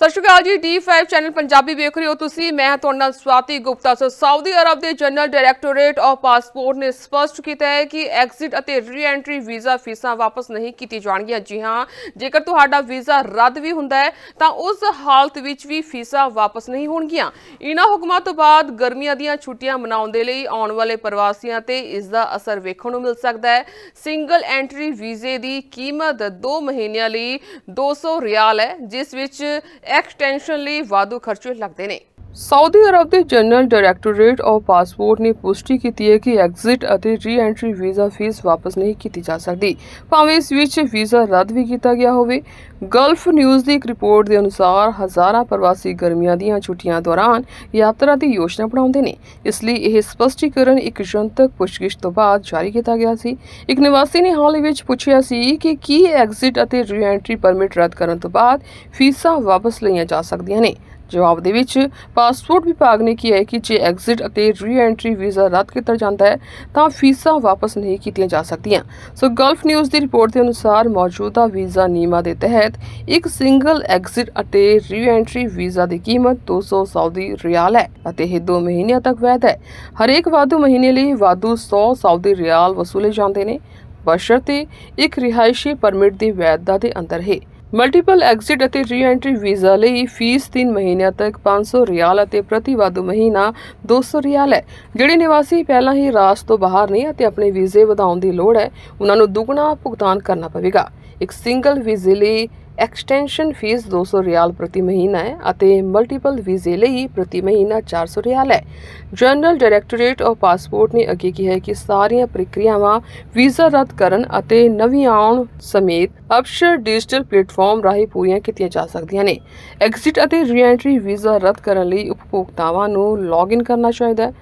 ਸਤਿ ਸ਼੍ਰੀ ਅਕਾਲ ਜੀ D5 channel Punjabi ਵੇਖ ਰਹੇ ਹੋ ਤੁਸੀਂ। ਮੈਂ ਤੁਹਾਡੇ ਨਾਲ ਸਵਾਤੀ ਗੁਪਤਾ। ਸੋ ਸਾਊਦੀ ਅਰਬ ਦੇ ਜਨਰਲ ਡਾਇਰੈਕਟੋਰੇਟ ਆਫ ਪਾਸਪੋਰਟ ਨੇ ਸਪਸ਼ਟ ਕੀਤਾ ਹੈ ਕਿ ਐਗਜ਼ਿਟ ਅਤੇ ਰੀ-ਐਂਟਰੀ ਵੀਜ਼ਾ ਫੀਸਾਂ ਵਾਪਸ ਨਹੀਂ ਕੀਤੀ ਜਾਣਗੀਆਂ। ਜੀ ਹਾਂ, ਜੇਕਰ ਤੁਹਾਡਾ ਵੀਜ਼ਾ ਰੱਦ ਵੀ ਹੁੰਦਾ ਹੈ, ਤਾਂ ਉਸ ਹਾਲਤ ਵਿੱਚ ਵੀ ਫੀਸਾਂ ਵਾਪਸ ਨਹੀਂ ਹੋਣਗੀਆਂ। ਇਹਨਾਂ ਹੁਕਮਾਂ ਤੋਂ ਬਾਅਦ ਗਰਮੀਆਂ ਦੀਆਂ ਛੁੱਟੀਆਂ ਮਨਾਉਣ ਦੇ ਲਈ ਆਉਣ ਵਾਲੇ ਪ੍ਰਵਾਸੀਆਂ ਤੇ ਇਸ ਦਾ ਅਸਰ ਵੇਖਣ ਨੂੰ ਮਿਲ ਸਕਦਾ ਹੈ। ਸਿੰਗਲ ਐਂਟਰੀ ਵੀਜ਼ੇ ਦੀ ਕੀਮਤ 2 ਮਹੀਨਿਆਂ ਲਈ 200 ਰਿਆਲ ਹੈ, ਜਿਸ ਵਿੱਚ ਐਕਸਟੈਂਸ਼ਨ ਲਈ ਵਾਧੂ ਖਰਚੇ ਲੱਗਦੇ ਨੇ। ਸਾਊਦੀ ਅਰਬ ਦੇ ਜਨਰਲ ਡਾਇਰੈਕਟੋਰੇਟ ਆਫ ਪਾਸਪੋਰਟ ਨੇ ਪੁਸ਼ਟੀ ਕੀਤੀ ਹੈ ਕਿ ਐਗਜ਼ਿਟ ਅਤੇ ਰੀ-ਐਂਟਰੀ ਵੀਜ਼ਾ ਫੀਸ ਵਾਪਸ ਨਹੀਂ ਕੀਤੀ ਜਾ ਸਕਦੀ। ਭਾਵੇਂ ਇਸ ਵਿੱਚ ਵੀਜ਼ਾ ਰੱਦ ਵੀ ਕੀਤਾ ਗਿਆ ਹੋਵੇ, ਗਲਫ ਨਿਊਜ਼ ਦੀ ਇੱਕ ਰਿਪੋਰਟ ਦੇ ਅਨੁਸਾਰ ਹਜ਼ਾਰਾਂ ਪ੍ਰਵਾਸੀ ਗਰਮੀਆਂ ਦੀਆਂ ਛੁੱਟੀਆਂ ਦੌਰਾਨ ਯਾਤਰਾ ਦੀ ਯੋਜਨਾ ਬਣਾਉਂਦੇ ਨੇ। ਇਸ ਲਈ ਇਹ ਸਪਸ਼ਟੀਕਰਨ ਇੱਕ ਜਨਤਕ ਪੁੱਛਗਿੱਛ ਤੋਂ ਬਾਅਦ ਜਾਰੀ ਕੀਤਾ ਗਿਆ ਸੀ। ਇੱਕ ਨਿਵਾਸੀ ਨੇ ਹਾਲ ਹੀ ਵਿੱਚ ਪੁੱਛਿਆ ਸੀ ਕਿ ਕੀ ਐਗਜ਼ਿਟ ਅਤੇ ਰੀ-ਐਂਟਰੀ ਪਰਮਿਟ ਰੱਦ ਕਰਨ ਤੋਂ ਬਾਅਦ ਫੀਸਾਂ ਵਾਪਸ ਲਈਆਂ ਜਾ ਸਕਦੀਆਂ ਨੇ। ਜਵਾਬ ਦੇ ਵਿੱਚ, ਪਾਸਪੋਰਟ ਵਿਭਾਗ ਨੇ ਕਿਹਾ ਹੈ ਕਿ ਜੇ ਐਗਜ਼ਿਟ ਅਤੇ ਰੀ-ਐਂਟਰੀ ਵੀਜ਼ਾ ਰੱਦ ਕੀਤਾ ਜਾਂਦਾ ਹੈ, ਤਾਂ ਫੀਸਾਂ ਵਾਪਸ ਨਹੀਂ ਕੀਤੀਆਂ ਜਾ ਸਕਦੀਆਂ। ਸੋ ਗਲਫ ਨਿਊਜ਼ ਦੀ ਰਿਪੋਰਟ ਦੇ ਅਨੁਸਾਰ ਮੌਜੂਦਾ ਵੀਜ਼ਾ ਨਿਯਮਾਂ ਦੇ ਤਹਿਤ ਇੱਕ ਸਿੰਗਲ ਐਗਜ਼ਿਟ ਅਤੇ ਰੀ-ਐਂਟਰੀ ਵੀਜ਼ਾ ਦੀ ਕੀਮਤ 200 ਸਾਊਦੀ ਰਿਆਲ ਹੈ ਅਤੇ ਇਹ 2 ਮਹੀਨਿਆਂ ਤੱਕ ਵੈਧ ਹੈ। ਹਰੇਕ ਵਾਧੂ ਮਹੀਨੇ ਲਈ ਵਾਧੂ 100 ਸਾਊਦੀ ਰਿਆਲ ਵਸੂਲੇ ਜਾਂਦੇ ਨੇ। ਬਸ਼ਰਤੇ ਇੱਕ ਰਿਹਾਇਸ਼ੀ ਪਰਮਿਟ ਦੀ ਵੈਧਤਾ ਦੇ ਅੰਦਰ ਹੈ। ਮਲਟੀਪਲ ਐਗਜ਼ਿਟ ਅਤੇ ਰੀ-ਐਂਟਰੀ ਵੀਜ਼ਾ ਲਈ ਫੀਸ 3 ਮਹੀਨਿਆਂ ਤੱਕ 500 ਰਿਆਲ ਅਤੇ ਪ੍ਰਤੀ ਵਾਧੂ ਮਹੀਨਾ 200 ਰਿਆਲ ਹੈ। ਜਿਹੜੇ ਨਿਵਾਸੀ ਪਹਿਲਾਂ ਹੀ ਰਾਜ ਤੋਂ ਬਾਹਰ ਨੇ ਅਤੇ ਆਪਣੇ ਵੀਜ਼ੇ ਵਧਾਉਣ ਦੀ ਲੋੜ ਹੈ, ਉਹਨਾਂ ਨੂੰ ਦੁੱਗਣਾ ਭੁਗਤਾਨ ਕਰਨਾ ਪਵੇਗਾ। ਇੱਕ ਸਿੰਗਲ ਵੀਜ਼ੇ ਲਈ ਐਕਸਟੈਂਸ਼ਨ ਫੀਸ 200 ਰਿਆਲ ਪ੍ਰਤੀ ਮਹੀਨਾ ਹੈ ਅਤੇ ਮਲਟੀਪਲ ਵੀਜ਼ੇ ਲਈ ਪ੍ਰਤੀ ਮਹੀਨਾ 400 ਰਿਆਲ ਹੈ। ਜਨਰਲ ਡਾਇਰੈਕਟੋਰੇਟ ਆਫ ਪਾਸਪੋਰਟ ਨੇ ਅੱਗੇ ਕਿਹਾ ਹੈ ਕਿ ਸਾਰੀਆਂ ਪ੍ਰਕਿਰਿਆਵਾਂ ਵੀਜ਼ਾ ਰੱਦ ਕਰਨ ਅਤੇ ਨਵੀਂ ਆਉਣ ਸਮੇਤ ਅਪਸ਼ਰ ਡਿਜੀਟਲ ਪਲੇਟਫਾਰਮ ਰਾਹੀਂ ਪੂਰੀਆਂ ਕੀਤੀਆਂ ਜਾ ਸਕਦੀਆਂ ਨੇ। ਐਗਜ਼ਿਟ ਅਤੇ ਰੀਐਂਟਰੀ ਵੀਜ਼ਾ ਰੱਦ ਕਰਨ ਲਈ ਉਪਭੋਗਤਾਵਾਂ ਨੂੰ ਲੌਗਇਨ ਕਰਨਾ ਚਾਹੀਦਾ ਹੈ।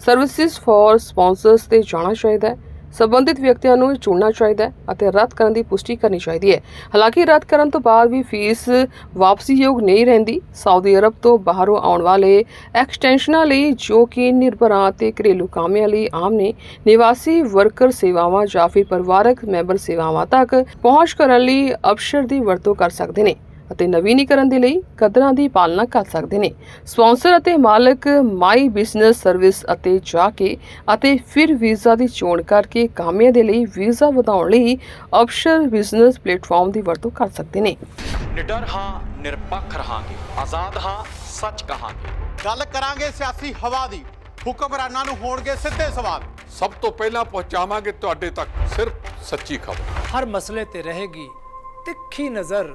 ਸਰਵਿਸਿਜ਼ ਫਾਰ ਸਪਾਂਸਰਸ ਤੇ ਜਾਣਾ ਚਾਹੀਦਾ ਹੈ। ਸਬੰਧਿਤ ਵਿਅਕਤੀਆਂ ਨੂੰ ਚੁਣਨਾ ਚਾਹੀਦਾ ਹੈ ਅਤੇ ਰੱਦ ਕਰਨ ਦੀ ਪੁਸ਼ਟੀ ਕਰਨੀ ਚਾਹੀਦੀ ਹੈ। ਹਾਲਾਂਕਿ ਰੱਦ ਕਰਨ ਤੋਂ ਬਾਅਦ ਵੀ ਫੀਸ ਵਾਪਸੀਯੋਗ ਨਹੀਂ ਰਹਿੰਦੀ। ਸਾਊਦੀ ਅਰਬ ਤੋਂ ਬਾਹਰੋਂ ਆਉਣ ਵਾਲੇ ਐਕਸਟੈਂਸ਼ਨਾਂ ਲਈ ਜੋ ਕਿ ਨਿਰਭਰਾਂ ਤੇ ਘਰੇਲੂ ਕਾਮਿਆਂ ਲਈ ਆਮ ਨੇ, ਨਿਵਾਸੀ ਵਰਕਰ ਸੇਵਾਵਾਂ ਜਾਂ ਫਿਰ ਪਰਿਵਾਰਕ ਮੈਂਬਰ ਸੇਵਾਵਾਂ ਤੱਕ ਪਹੁੰਚ ਕਰਨ ਲਈ ਅਪਸ਼ਰ ਦੀ ਵਰਤੋਂ ਕਰ ਸਕਦੇ ਨੇ। ਅਤੇ ਨਵੀਨੀਕਰਨ ਦੇ ਲਈ ਕਦਰਾਂ ਦੀ ਪਾਲਣਾ ਕਰ ਸਕਦੇ ਨੇ। ਸਪਾਂਸਰ ਅਤੇ ਮਾਲਕ ਮਾਈ ਬਿਜ਼ਨਸ ਸਰਵਿਸ ਅਤੇ ਜਾ ਕੇ ਅਤੇ ਫਿਰ ਵੀਜ਼ਾ ਦੀ ਚੋਣ ਕਰਕੇ ਕਾਮਿਆਂ ਦੇ ਲਈ ਵੀਜ਼ਾ ਵਧਾਉਣ ਲਈ ਅਪਸ਼ਰ ਬਿਜ਼ਨਸ ਪਲੇਟਫਾਰਮ ਦੀ ਵਰਤੋਂ ਕਰ ਸਕਦੇ ਨੇ। ਨਿਡਰ ਹਾਂ ਨਿਰਪੱਖ ਰਹਾਂਗੇ। ਆਜ਼ਾਦ ਹਾਂ ਸੱਚ ਕਹਾਂਗੇ। ਗੱਲ ਕਰਾਂਗੇ ਸਿਆਸੀ ਹਵਾ ਦੀ। ਹੁਕਮਰਾਨਾਂ ਨੂੰ ਹੋਣਗੇ ਸਿੱਧੇ ਸਵਾਲ। ਸਭ ਤੋਂ ਪਹਿਲਾਂ ਪਹੁੰਚਾਵਾਂਗੇ ਤੁਹਾਡੇ ਤੱਕ ਸਿਰਫ ਸੱਚੀ ਖਬਰ। ਹਰ ਮਸਲੇ ਤੇ ਰਹੇਗੀ ਤਿੱਖੀ ਨਜ਼ਰ।